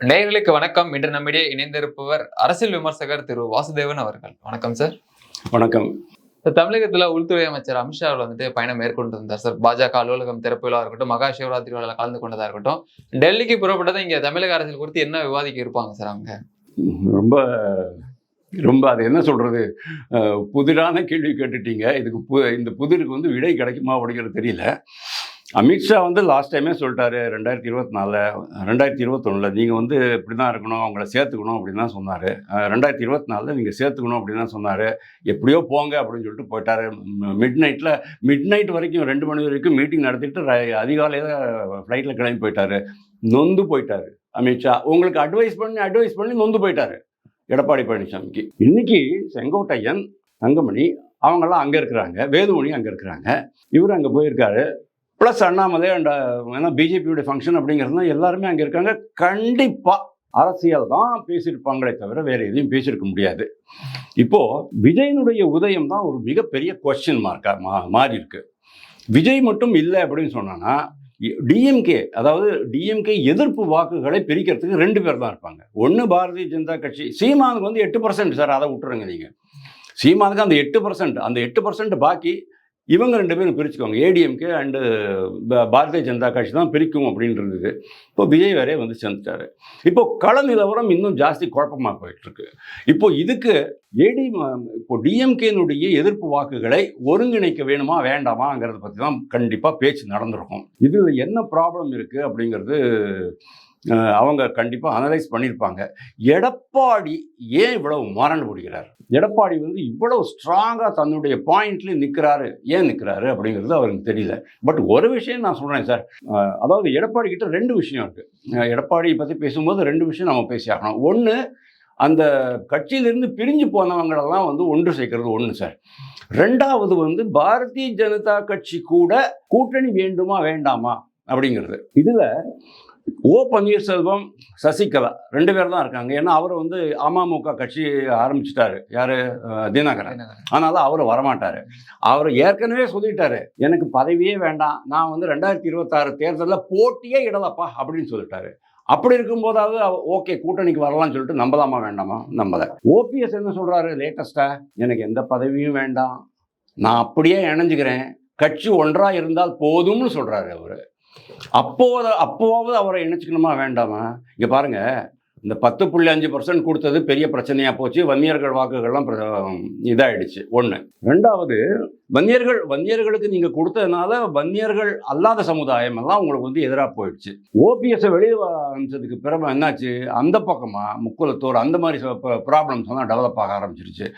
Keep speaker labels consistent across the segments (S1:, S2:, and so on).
S1: நேயர்களுக்கு வணக்கம். இன்று நம்மிடையே இணைந்திருப்பவர் அரசியல் விமர்சகர் திரு வாசுதேவன் அவர்கள். வணக்கம் சார்
S2: வணக்கம்.
S1: தமிழகத்துல உள்துறை அமைச்சர் அமித்ஷா அவர்கள் வந்துட்டு பயணம் மேற்கொண்டிருந்தார் சார் பாஜக அலுவலகம் திறப்பு விழா இருக்கட்டும் மகா சிவராத்திரி விழாவில் கலந்து கொண்டதா இருக்கட்டும் டெல்லிக்கு புறப்பட்டதை இங்க தமிழக அரசியல் குறித்து என்ன விவாதிக்க இருப்பாங்க சார் அவங்க?
S2: ரொம்ப ரொம்ப அது என்ன சொல்கிறது புதிரான கேள்வி கேட்டுட்டீங்க. இதுக்கு பு இந்த புதிருக்கு வந்து விடை கிடைக்குமா அப்படிங்கிறது தெரியல. அமித்ஷா வந்து லாஸ்ட் டைமே சொல்லிட்டாரு ரெண்டாயிரத்தி இருபத்தி நாலில் ரெண்டாயிரத்தி இருபத்தொன்னில் நீங்கள் வந்து இப்படி தான் இருக்கணும் அவங்கள சேர்த்துக்கணும் அப்படின்னு தான் சொன்னார். ரெண்டாயிரத்தி இருபத்தி நாலில் நீங்கள் சேர்த்துக்கணும் அப்படின்னு தான் சொன்னார். எப்படியோ போங்க அப்படின்னு சொல்லிட்டு போயிட்டாரு. மிட் நைட்டில் மிட் நைட் வரைக்கும் ரெண்டு மணி வரைக்கும் மீட்டிங் நடத்திட்டு ர- அதிகாலையில் ஃப்ளைட்டில் கிளம்பி போயிட்டாரு. நொந்து போயிட்டார் அமித்ஷா உங்களுக்கு அட்வைஸ் பண்ணி அட்வைஸ் பண்ணி நொந்து போயிட்டாரு. எடப்பாடி பழனிசாமிக்கு. இன்னைக்கு செங்கோட்டையன் தங்கமணி அவங்கெல்லாம் அங்கே இருக்கிறாங்க. வேலுமணி அங்கே இருக்கிறாங்க. இவர் அங்கே போயிருக்காரு. ப்ளஸ் அண்ணாமலை அண்ட் ஏன்னா பிஜேபியோட ஃபங்க்ஷன் அப்படிங்கிறதுனா எல்லாருமே அங்கே இருக்காங்க. கண்டிப்பாக அரசியல் தான் பேசியிருப்பாங்களே தவிர வேற எதையும் பேசியிருக்க முடியாது. இப்போ விஜயனுடைய உதயம் தான் ஒரு மிகப்பெரிய கொஸ்டின் மார்க்கா மா மாறி இருக்கு விஜய் மட்டும் இல்லை அப்படின்னு சொன்னோன்னா டிஎம்கே அதாவது டிஎம்கே எதிர்ப்பு வாக்குகளை பிரிக்கிறதுக்கு ரெண்டு பேர் தான் இருப்பாங்க. ஒன்று பாரதிய ஜனதா கட்சி. சீமானுக்கு வந்து எட்டு பர்சன்ட் சார் அதை விட்டுருங்க நீங்கள் சீமானுக்கு அந்த எட்டு பர்சன்ட் அந்த எட்டு பர்சன்ட் பாக்கி இவங்க ரெண்டு பேரும் பிரிச்சுக்கோங்க ஏடிஎம்கே அண்டு பாரதிய ஜனதா கட்சி தான் பிரிக்கும் அப்படின்னு இருந்தது. இப்போ விஜய் வேறே வந்து சேர்ந்துட்டாரு. இப்போ கள நிலவரம் இன்னும் ஜாஸ்தி குழப்பமாக போயிட்டு இருக்கு இப்போ இதுக்கு ஏடி இப்போ டிஎம்கேனுடைய எதிர்ப்பு வாக்குகளை ஒருங்கிணைக்க வேணுமா வேண்டாமாங்கிறத பற்றி தான் கண்டிப்பாக பேச்சு நடந்திருக்கும். இதில் என்ன ப்ராப்ளம் இருக்குது அப்படிங்கிறது அவங்க கண்டிப்பாக அனலைஸ் பண்ணியிருப்பாங்க எடப்பாடி ஏன் இவ்வளவு மரண பிடிக்கிறார் எடப்பாடி வந்து இவ்வளவு ஸ்ட்ராங்காக தன்னுடைய பாயிண்ட்ல நிற்கிறாரு ஏன் நிற்கிறாரு அப்படிங்கிறது அவருக்கு தெரியல. பட் ஒரு விஷயம் நான் சொல்கிறேன் சார் அதாவது எடப்பாடி கிட்ட ரெண்டு விஷயம் இருக்குது எடப்பாடியை பற்றி பேசும்போது ரெண்டு விஷயம் நம்ம பேசி ஆகணும். ஒன்று அந்த கட்சியிலிருந்து பிரிஞ்சு போனவங்களெல்லாம் வந்து ஒன்று சேர்க்கறது ஒன்று சார் ரெண்டாவது வந்து பாரதிய ஜனதா கட்சி கூட கூட்டணி வேண்டுமா வேண்டாமா அப்படிங்கிறது. இதில் ஓ பன்னீர்செல்வம் சசிகலா ரெண்டு பேர் தான் இருக்காங்க. ஏன்னா அவர் வந்து அமமுக கட்சி ஆரம்பிச்சிட்டாரு. யாரு? தினகரன். அதனால அவர் வரமாட்டாரு. அவர் ஏற்கனவே சொல்லிட்டாரு எனக்கு பதவியே வேண்டாம். நான் வந்து ரெண்டாயிரத்தி இருபத்தாறு தேர்தலில் போட்டியே இடலப்பா அப்படின்னு சொல்லிட்டாரு. அப்படி இருக்கும்போதாவது ஓகே கூட்டணிக்கு வரலாம்னு சொல்லிட்டு நம்பலாமா வேண்டாமா? நம்பல. ஓபிஎஸ் என்ன சொல்றாரு லேட்டஸ்டா எனக்கு எந்த பதவியும் வேண்டாம். நான் அப்படியே இணைஞ்சுக்கிறேன். கட்சி ஒன்றா இருந்தால் போதும்னு சொல்றாரு அவரு. அப்போது அப்போவாவது அவரை இணைச்சிக்கணுமா வேண்டாமா? இங்கே பாருங்க இந்த பத்து புள்ளி அஞ்சு பர்சன்ட் கொடுத்தது பெரிய பிரச்சனையாக போச்சு. வன்னியர்கள் வாக்குகள்லாம் இதாகிடுச்சு ஒன்று ரெண்டாவது வன்னியர்கள் வன்னியர்களுக்கு நீங்கள் கொடுத்ததுனால வன்னியர்கள் அல்லாத சமுதாயம் எல்லாம் உங்களுக்கு வந்து எதிராக போயிடுச்சு. ஓபிஎஸ்ஸை வெளியே அனுப்பிச்சதுக்கு பிறகு என்னாச்சு? அந்த பக்கமாக முக்குலத்தோர் அந்த மாதிரி ப்ராப்ளம்ஸ் எல்லாம் டெவலப் ஆக ஆரம்பிச்சிருச்சு.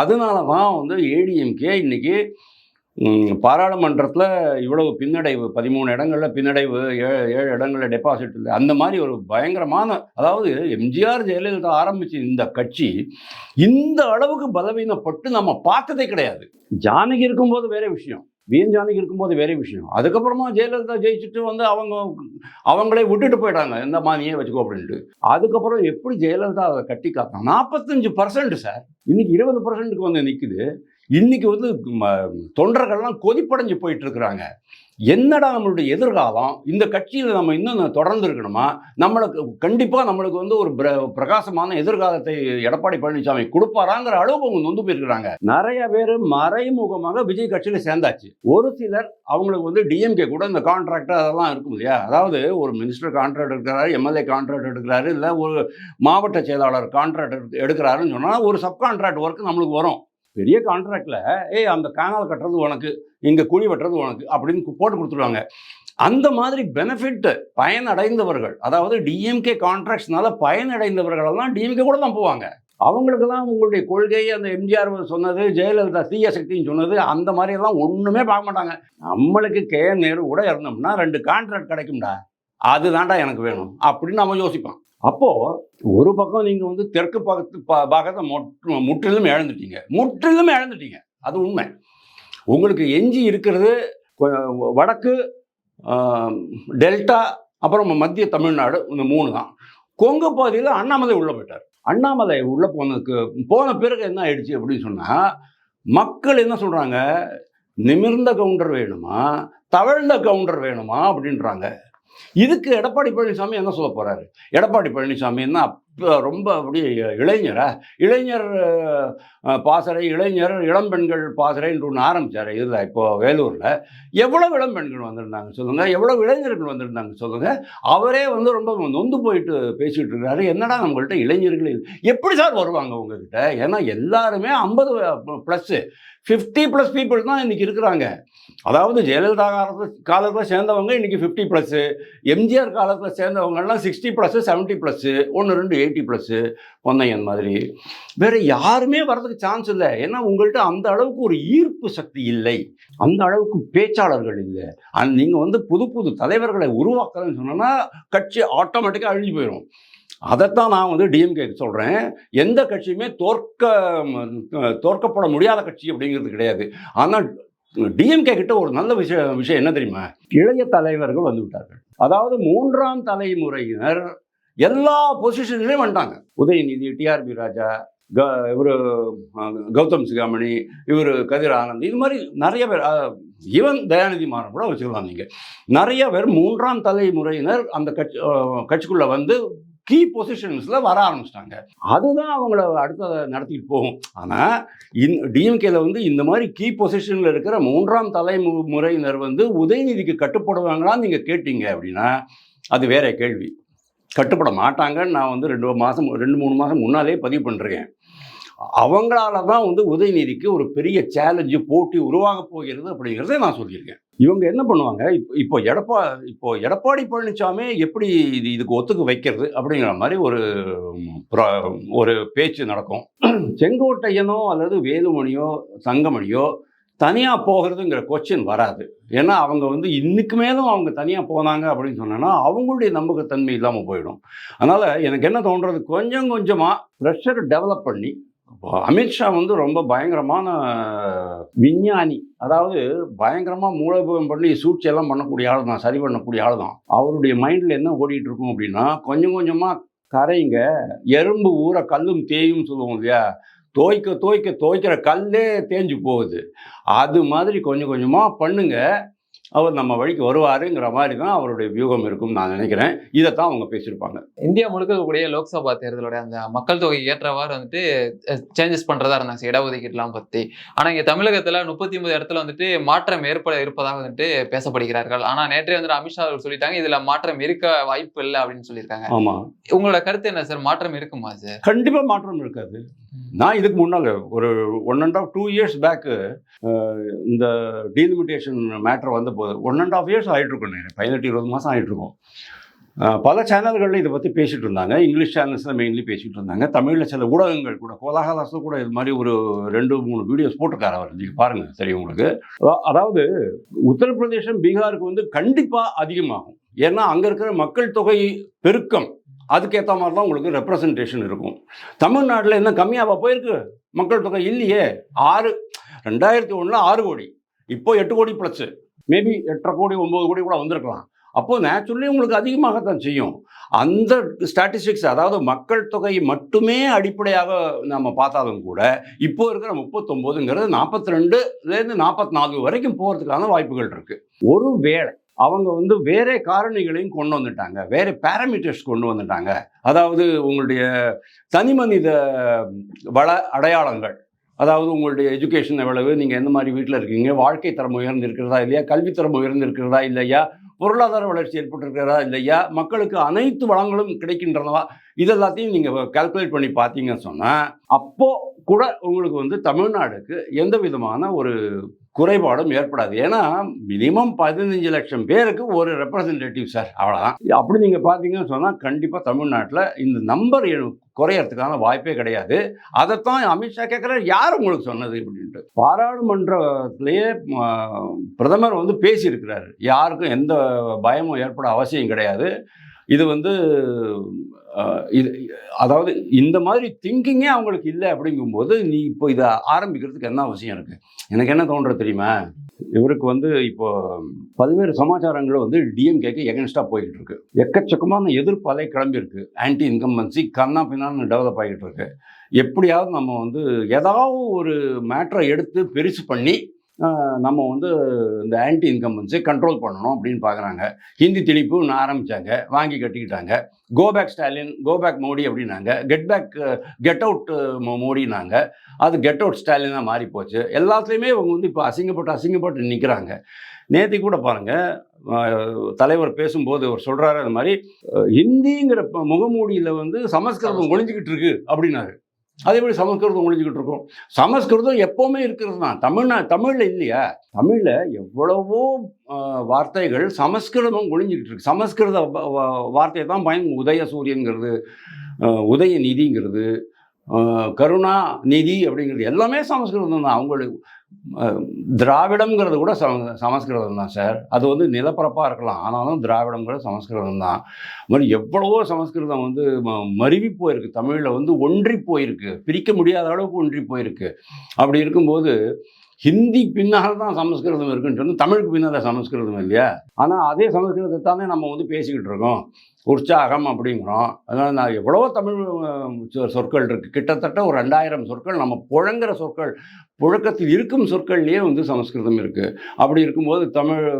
S2: அதனால தான் வந்து ஏடிஎம்கே இன்னைக்கு பாராளுமன்றத்தில் இவ்வளவு பின்னடைவு பதிமூணு இடங்களில் பின்னடைவு ஏழு ஏழு இடங்களில் டெபாசிட் இல்லை. அந்த மாதிரி ஒரு பயங்கரமான அதாவது எம்ஜிஆர் ஜெயலலிதா ஆரம்பித்து இந்த கட்சி இந்த அளவுக்கு பலவீனப்பட்டு நம்ம பார்த்ததே கிடையாது. ஜானகி இருக்கும்போது வேற விஷயம். விஎன் ஜானகி இருக்கும்போது வேற விஷயம். அதுக்கப்புறமா ஜெயலலிதா ஜெயிச்சுட்டு வந்து அவங்க அவங்களே விட்டுட்டு போயிட்டாங்க. இந்த மாதிரியே வச்சுக்கோ அப்படின்ட்டு. அதுக்கப்புறம் எப்படி ஜெயலலிதா அதை கட்டி காத்தாங்க நாற்பத்தஞ்சு பர்சன்ட் சார். இன்னைக்கு இருபது பர்சன்ட்டுக்கு வந்து நிற்குது இன்னைக்கு வந்து ம- தொண்டர்கள்லாம் கொதிப்படைஞ்சு போயிட்டு இருக்கிறாங்க என்னடா நம்மளுடைய எதிர்காலம்? இந்த கட்சியில் நம்ம இன்னும் தொடர்ந்து இருக்கணுமா நம்மளுக்கு கண்டிப்பாக நம்மளுக்கு வந்து ஒரு பிர- பிரகாசமான எதிர்காலத்தை எடப்பாடி பழனிசாமி கொடுப்பாராங்கிற அளவுக்கு அவங்க நொந்து போயிருக்கிறாங்க. நிறைய பேர் மறைமுகமாக விஜய் கட்சியில் சேர்ந்தாச்சு. ஒரு சிலர் அவங்களுக்கு வந்து டிஎம்கே கூட இந்த கான்ட்ராக்ட் அதெல்லாம் இருக்கும் இல்லையா? அதாவது ஒரு மினிஸ்டர் கான்ட்ராக்ட் எடுக்கிறாரு எம்எல்ஏ கான்ட்ராக்ட் எடுக்கிறாரு இல்லை ஒரு மாவட்ட செயலாளர் கான்ட்ராக்ட் எடுக்கிறாருன்னு சொன்னால் ஒரு சப் கான்ட்ராக்ட் ஒர்க் நம்மளுக்கு வரும். பெரிய கான்ட்ராக்டில் ஏய் அந்த கேனால் கட்டுறது உனக்கு இங்கே குழி வெட்டுறது உனக்கு அப்படின்னு போட்டு கொடுத்துருவாங்க. அந்த மாதிரி பெனிஃபிட் பயனடைந்தவர்கள் அதாவது டிஎம்கே கான்ட்ராக்ட்ஸ்னால பயனடைந்தவர்களெல்லாம் டிஎம்கே கூட தான் போவாங்க. அவங்களுக்கெல்லாம் உங்களுடைய கொள்கை அந்த எம்ஜிஆர் சொன்னது ஜெயலலிதா தீய சக்தின்னு சொன்னது அந்த மாதிரி எல்லாம் ஒன்றுமே பார்க்க மாட்டாங்க. நம்மளுக்கு கே நேரு கூட இருந்தோம்னா ரெண்டு கான்ட்ராக்ட் கிடைக்கும்டா அதுதான்டா எனக்கு வேணும் அப்படின்னு நம்ம யோசிப்போம். அப்போது ஒரு பக்கம் நீங்கள் வந்து தெற்கு பக்கத்து பாகத்தை மொட்- முற்றிலும் இழந்துட்டீங்க. முற்றிலும் இழந்துட்டீங்க. அது உண்மை. உங்களுக்கு எஞ்சி இருக்கிறது கொ- வடக்கு டெல்டா அப்புறம் மத்திய தமிழ்நாடு இந்த மூணு தான். கொங்கு பகுதியில் அண்ணாமலை உள்ளே போயிட்டார். அண்ணாமலை உள்ளே போனதுக்கு போன பிறகு என்ன ஆயிடுச்சு அப்படின்னு சொன்னால் மக்கள் என்ன சொல்கிறாங்க நிமிர்ந்த கவுண்டர் வேணுமா? தவழ்ந்த கவுண்டர் வேணுமா? அப்படின்றாங்க. இதுக்கு எடப்பாடி பழனிசாமி என்ன சொல்ல போறாரு? எடப்பாடி பழனிசாமி என்ன ரொம்ப அப்படியே இளைஞரா? இளைஞர் பாசறை இளைஞர் இளம்பெண்கள் பாசறைன்னு ஒன்று ஆரம்பித்தார் இதில் இப்போ வேலூரில். எவ்வளோ இளம்பெண்கள் வந்திருந்தாங்க சொல்லுங்கள் எவ்வளோ இளைஞர்கள் வந்திருந்தாங்க சொல்லுங்கள் அவரே வந்து ரொம்ப நொந்து போயிட்டு பேசிகிட்டு இருக்காரு. என்னடா நம்மள்ட்ட இளைஞர்கள் எப்படி சார் வருவாங்க உங்ககிட்ட? ஏன்னா எல்லாருமே ஐம்பது ப்ளஸ்ஸு ஃபிஃப்டி ப்ளஸ் பீப்புள் தான் இன்றைக்கி இருக்கிறாங்க. அதாவது ஜெயலலிதா காலத்தில் காலத்தில் சேர்ந்தவங்க இன்னைக்கு ஃபிஃப்டி ப்ளஸ்ஸு எம்ஜிஆர் காலத்தில் சேர்ந்தவங்கலாம் சிக்ஸ்டி ப்ளஸ்ஸு செவன்ட்டி ப்ளஸ்ஸு ஒன்று ரெண்டு எயிட்டி ப்ளஸ்ஸு பொன்னையன் மாதிரி. வேறு யாருமே வர்றதுக்கு சான்ஸ் இல்லை. ஏன்னா உங்கள்கிட்ட அந்த அளவுக்கு ஒரு ஈர்ப்பு சக்தி இல்லை. அந்த அளவுக்கு பேச்சாளர்கள் இல்லை. அண்ட் நீங்கள் வந்து புது புது தலைவர்களை உருவாக்கலன்னு சொன்னோன்னா கட்சி ஆட்டோமேட்டிக்காக அழிஞ்சு போயிடும் அதைத்தான் நான் வந்து டிஎம்கே சொல்கிறேன் எந்த கட்சியுமே தோற்க தோற்கப்பட முடியாத கட்சி அப்படிங்கிறது கிடையாது. ஆனால் டிஎம்கே கிட்ட ஒரு நல்ல விஷயம் விஷயம் என்ன தெரியுமா? இளைய தலைவர்கள் வந்து விட்டார்கள். அதாவது மூன்றாம் தலைமுறையினர் எல்லா பொசிஷன்லையும் வந்துட்டாங்க. உதயநிதி டிஆர்பி ராஜா க இவர் கௌதம் சிகாமணி இவர் கதிர் ஆனந்த் இது மாதிரி நிறைய பேர் ஈவன் தயாநிதி மாறன் கூட வச்சுக்கலாம் நீங்கள் நிறைய பேர் மூன்றாம் தலைமுறையினர் அந்த கட்சி கட்சிக்குள்ளே வந்து கீ பொசிஷன்ஸில் வர ஆரம்பிச்சிட்டாங்க. அதுதான் அவங்கள அடுத்த நடத்திட்டு போகும். ஆனால் இன் டிஎம்கேல வந்து இந்த மாதிரி கீ பொசிஷனில் இருக்கிற மூன்றாம் தலைமுறையினர் வந்து உதயநிதிக்கு கட்டுப்படுவாங்களான்னு நீங்கள் கேட்டீங்க அப்படின்னா அது வேற கேள்வி. கட்டுப்பட மாட்டாங்கன்னு நான் வந்து ரெண்டு மாதம் ரெண்டு மூணு மாதம் முன்னாலே பதிவு பண்ணுறேன் அவங்களால தான் வந்து உதயநிதிக்கு ஒரு பெரிய சேலஞ்சு போட்டி உருவாக போகிறது அப்படிங்கிறத நான் சொல்லியிருக்கேன். இவங்க என்ன பண்ணுவாங்க? இப்போ இப்போ எடப்பா இப்போ எடப்பாடி பழனிசாமி எப்படி இது இதுக்கு ஒத்துக்கு வைக்கிறது அப்படிங்கிற மாதிரி ஒரு ஒரு பேச்சு நடக்கும். செங்கோட்டையனோ அல்லது வேலுமணியோ தங்கமணியோ தனியாக போகிறதுங்கிற கொஸ்டின் வராது. ஏன்னா அவங்க வந்து இன்னைக்கு மேலும் அவங்க தனியாக போனாங்க அப்படின்னு சொன்னோன்னா அவங்களுடைய நம்பகத்தன்மை இல்லாமல் போயிடும். அதனால் எனக்கு என்ன தோன்றது? கொஞ்சம் கொஞ்சமாக ப்ரெஷர் டெவலப் பண்ணி அமித்ஷா வந்து ரொம்ப பயங்கரமான விஞ்ஞானி. அதாவது பயங்கரமாக மூலோபயம் பண்ணி சூழ்ச்சி எல்லாம் பண்ணக்கூடிய ஆள் தான் சரி பண்ணக்கூடிய ஆள் தான். அவருடைய மைண்டில் என்ன ஓடிட்டு இருக்கும் அப்படின்னா கொஞ்சம் கொஞ்சமாக கரைங்க எறும்பு ஊற கல்லும் தேயும் சொல்லுவோம் இல்லையா? தோய்க்க தோய்க்க தோய்க்கிற கல்லே தேஞ்சு போகுது. அது மாதிரி கொஞ்சம் கொஞ்சமாக பண்ணுங்க. அவர் நம்ம வழிக்கு வருவாருங்கிற மாதிரி தான் அவருடைய வியூகம் இருக்கும்னு நான் நினைக்கிறேன். இதைத்தான் அவங்க பேசியிருப்பாங்க.
S1: இந்தியா முழுக்க இருக்கக்கூடிய லோக்சபா தேர்தலுடைய அந்த மக்கள் தொகை ஏற்றவாறு வந்துட்டு சேஞ்சஸ் பண்றதா இருந்தாங்க இடஒதுக்கீடுலாம் பத்தி. ஆனா இங்க தமிழகத்துல முப்பத்தி ஒன்பது இடத்துல வந்துட்டு மாற்றம் ஏற்பட இருப்பதாக வந்துட்டு பேசப்படுகிறார்கள். ஆனா நேற்றே வந்துட்டு அமித்ஷா அவர்கள் சொல்லிட்டாங்க இதுல மாற்றம் இருக்க வாய்ப்பு இல்லை அப்படின்னு சொல்லியிருக்காங்க.
S2: ஆமாம்
S1: உங்களோட கருத்து என்ன சார்? மாற்றம் இருக்குமா சார்?
S2: கண்டிப்பாக மாற்றம் இருக்காது. நான் இதுக்கு முன்னாங்க ஒரு one and half two years back இந்த டீலிமிட்டேஷன் மேட்ரு வந்த போது ஒன் அண்ட் ஆஃப் இயர்ஸ் ஆகிட்டுருக்கோம் நான் பதினெட்டு இருபது மாதம் ஆகிட்டுருக்கோம் பல சேனல்களில் இதை பற்றி பேசிகிட்டு இருந்தாங்க. இங்கிலீஷ் சேனல்ஸில் மெயின்லி பேசிகிட்டு இருந்தாங்க. தமிழில் சில ஊடகங்கள் கூட கோலாகலாசில் கூட இது மாதிரி ஒரு ரெண்டு மூணு வீடியோஸ் போட்டிருக்காரு அவர். நீங்கள் பாருங்கள் சரி உங்களுக்கு. அதாவது உத்தரப்பிரதேசம் பீகாருக்கு வந்து கண்டிப்பாக அதிகமாகும். ஏன்னா அங்கே இருக்கிற மக்கள் தொகை பெருக்கம். அதுக்கேற்ற மாதிரி தான் உங்களுக்கு ரெப்ரசன்டேஷன் இருக்கும். தமிழ்நாட்டில் என்ன கம்மியாக போயிருக்கு? மக்கள் தொகை இல்லையே. ஆறு ரெண்டாயிரத்தி ஒன்றில் ஆறு கோடி. இப்போ எட்டு கோடி ப்ளஸ்ஸு மேபி எட்டரை கோடி ஒம்பது கோடி கூட வந்திருக்கலாம். அப்போது நேச்சுரலி உங்களுக்கு அதிகமாகத்தான் செய்யும். அந்த ஸ்டாட்டிஸ்டிக்ஸ் அதாவது மக்கள் தொகை மட்டுமே அடிப்படையாக நம்ம பார்த்தாலும் கூட இப்போ இருக்கிற முப்பத்தொம்போதுங்கிறது நாற்பத்தி ரெண்டுலேருந்து நாற்பத்தி நாலு வரைக்கும் போகிறதுக்கான வாய்ப்புகள் இருக்குது ஒரு வேளை அவங்க வந்து வேற காரணிகளையும் கொண்டு வந்துட்டாங்க. வேற பேராமீட்டர்ஸ் கொண்டு வந்துட்டாங்க. அதாவது உங்களுடைய தனி மனித வள அடையாளங்கள். அதாவது உங்களுடைய எஜுகேஷன் எவ்வளவு நீங்கள் எந்த மாதிரி வீட்டில் இருக்கீங்க வாழ்க்கை தரம் உயர்ந்திருக்கிறதா இல்லையா கல்வித்தரம் உயர்ந்திருக்கிறதா இல்லையா பொருளாதார வளர்ச்சி ஏற்பட்டிருக்கிறதா இல்லையா மக்களுக்கு அனைத்து வளங்களும் கிடைக்கின்றனவா இதெல்லாத்தையும் நீங்கள் கால்குலேட் பண்ணி பார்த்தீங்கன்னு சொன்னால் அப்போ கூட உங்களுக்கு வந்து தமிழ்நாடுக்கு எந்த விதமான ஒரு குறைபாடும் ஏற்படாது. ஏன்னா மினிமம் பதினஞ்சு லட்சம் பேருக்கு ஒரு ரெப்ரசன்டேட்டிவ் சார் அவ்வளோதான் அப்படி நீங்கள் பார்த்தீங்கன்னு சொன்னால் கண்டிப்பாக தமிழ்நாட்டில் இந்த நம்பர் குறையறதுக்கான வாய்ப்பே கிடையாது. அதைத்தான் அமித்ஷா கேட்குறாரு யார் உங்களுக்கு சொன்னது அப்படின்ட்டு பாராளுமன்றத்திலேயே பிரதமர் வந்து பேசியிருக்கிறாரு. யாருக்கும் எந்த பயமும் ஏற்பட அவசியம் கிடையாது. இது வந்து இது அதாவது இந்த மாதிரி திங்கிங்கே அவங்களுக்கு இல்லை அப்படிங்கும்போது நீ இப்போ இதை ஆரம்பிக்கிறதுக்கு என்ன அவசியம் இருக்குது எனக்கு என்ன தோன்றது தெரியுமா? இவருக்கு வந்து இப்போ பல்வேறு சமாச்சாரங்களும் வந்து டிஎம்கேக்கு எகன்ஸ்டாக போய்கிட்டு இருக்கு. எக்கச்சக்கமான எதிர்ப்பு கிளம்பியிருக்கு. ஆன்டி இன்கம்பன்சி கண்ணா பின்னான்னு டெவலப் ஆகிட்டு இருக்கு. எப்படியாவது நம்ம வந்து ஏதாவது ஒரு மேட்ரை எடுத்து பெருசு பண்ணி நம்ம வந்து இந்த ஆன்டி இன்கம்பன்ஸை கண்ட்ரோல் பண்ணணும் அப்படின்னு பார்க்குறாங்க ஹிந்தி திணிப்புன்னு ஆரம்பித்தாங்க வாங்கி கட்டிக்கிட்டாங்க. Go back Stalin go back Modi அப்படின்னாங்க. கெட் பேக் கெட் அவுட் மோடினாங்க. அது கெட் அவுட் ஸ்டாலினாக மாறி போச்சு. எல்லாத்துலேயுமே இவங்க வந்து இப்போ அசிங்கப்பட்டு அசிங்கப்பட்டு நிற்கிறாங்க நேற்று கூட பாருங்கள் தலைவர் பேசும்போது அவர் சொல்கிறாரு அந்த மாதிரி ஹிந்திங்கிற முகமூடியில் வந்து சமஸ்கிருதம். ஒளிஞ்சிக்கிட்டு இருக்கு அப்படின்னாரு. அதே மாதிரி சமஸ்கிருதம் ஒழிஞ்சிக்கிட்டு இருக்கும் சமஸ்கிருதம் எப்போவுமே இருக்கிறது தான் தமிழ்நா தமிழில் இல்லையா? தமிழில் எவ்வளவோ வார்த்தைகள் சமஸ்கிருதம் ஒழிஞ்சிக்கிட்டு இருக்கு சமஸ்கிருத வார்த்தையை தான் பயன் உதய சூரியன்கிறது உதய நிதிங்கிறது கருணா நிதி அப்படிங்கிறது எல்லாமே சமஸ்கிருதம் தான். அவங்களுக்கு திராவிடம்ங்கிறது கூட சம சமஸ்கிருதம் தான் சார். அது வந்து நிலப்பரப்பாக இருக்கலாம். ஆனாலும் திராவிடம்ங்கிறது சமஸ்கிருதம் தான் அது மாதிரி எவ்வளவோ சமஸ்கிருதம் வந்து ம- மருவி போயிருக்கு. தமிழில் வந்து ஒன்றி போயிருக்கு. பிரிக்க முடியாத அளவுக்கு ஒன்றி போயிருக்கு. அப்படி இருக்கும்போது ஹிந்தி பின்னால் தான் சமஸ்கிருதம் இருக்குன்ட்டு தமிழுக்கு பின்னால் சமஸ்கிருதம் இல்லையா? ஆனால் அதே சமஸ்கிருதத்தை தானே நம்ம வந்து பேசிக்கிட்டு இருக்கோம். உற்சாகம் அப்படிங்கிறோம். அதனால் நான் எவ்வளவோ தமிழ் சொ- சொற்கள் இருக்குது கிட்டத்தட்ட ஒரு ரெண்டாயிரம் சொற்கள் நம்ம புழங்குற சொற்கள் புழக்கத்தில் இருக்கும் சொற்கள்லேயே வந்து சமஸ்கிருதம் இருக்குது அப்படி இருக்கும்போது தமிழ்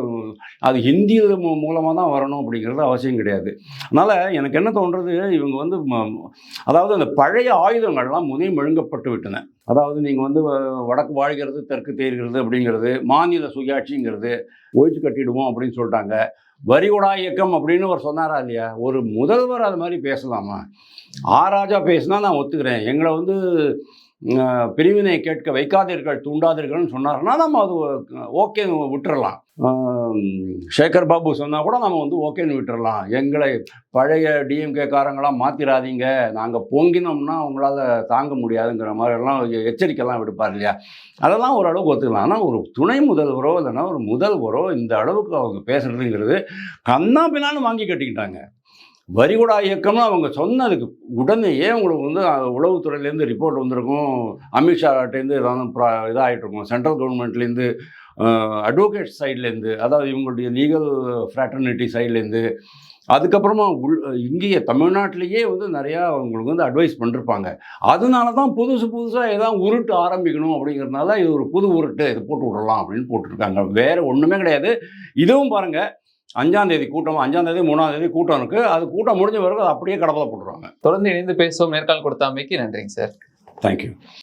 S2: அது ஹிந்தி மூலமாக தான் வரணும் அப்படிங்கிறது அவசியம் கிடையாது. அதனால் எனக்கு என்ன தோன்றது? இவங்க வந்து ம- அதாவது அந்த பழைய ஆயுதங்கள்லாம் முனை மழுங்கப்பட்டு விட்டன. அதாவது நீங்கள் வந்து வ- வடக்கு வாழ்கிறது தெற்கு தேர்கிறது அப்படிங்கிறது மாநில சுயாட்சிங்கிறது ஒழிச்சு கட்டிடுவோம் அப்படின்னு சொல்லிட்டாங்க. வரிகுடா இயக்கம் அப்படின்னு அவர் சொன்னாரா இல்லையா? ஒரு முதல்வர் அது மாதிரி பேசலாமா? ஆராஜா ராஜா பேசினா நான் ஒத்துக்கிறேன். எங்களை வந்து பிரிவினை கேட்க வைக்காதீர்கள் தூண்டாதீர்கள்னு சொன்னார்னா நம்ம அது ஓகே விட்டுறலாம். சேகர் பாபு சொன்னால் கூட நம்ம வந்து ஓகேன்னு விட்டுறலாம். எங்களை பழைய டிஎம்கே காரங்களாம் மாற்றிடாதீங்க நாங்கள் பொங்கினோம்னா அவங்களால தாங்க முடியாதுங்கிற மாதிரிலாம் எச்சரிக்கைலாம் விடுப்பார் இல்லையா? அதெல்லாம் ஓரளவுக்கு ஒத்துக்கலாம். ஆனால் ஒரு துணை முதல்வரோ இல்லைன்னா ஒரு முதல்வரோ இந்த அளவுக்கு அவங்க பேசுறதுங்கிறது கண்ணா பின்னான்னு வாங்கி கட்டிக்கிட்டாங்க. வரிகுடா இயக்கம்னு அவங்க சொன்னதுக்கு உடனேயே உங்களுக்கு வந்து உளவுத்துறையிலேருந்து ரிப்போர்ட் வந்திருக்கும். அமித்ஷாட்டேருந்து ஏதாவது ப்ரா- இதாகிட்டு இருக்கும் சென்ட்ரல் கவர்மெண்ட்லேருந்து அட்வொகேட் சைட்லேருந்து அதாவது இவங்களுடைய லீகல் ஃப்ராட்டர்னிட்டி சைட்லேருந்து அதுக்கப்புறமா உள் இங்கேயே தமிழ்நாட்டிலேயே வந்து நிறையா அவங்களுக்கு வந்து அட்வைஸ் பண்ணிருப்பாங்க. அதனால தான் புதுசு புதுசாக ஏதாவது உருட்டு ஆரம்பிக்கணும் அப்படிங்கிறதுனால இது ஒரு புது உருட்டு இது போட்டு விடலாம் அப்படின்னு போட்டிருக்காங்க. வேறு ஒன்றுமே கிடையாது. இதுவும் பாருங்கள் அஞ்சாம் தேதி கூட்டம் அஞ்சாம் தேதி மூணாம் தேதி கூட்டம் இருக்குது அது கூட்டம் முடிஞ்ச பிறகு அதை அப்படியே கடவுளை போட்டுருவாங்க.
S1: தொடர்ந்து இணைந்து பேசுவோம். நேர்காணல் கொடுத்தாமைக்கு நன்றிங்க சார்.
S2: தேங்க்யூ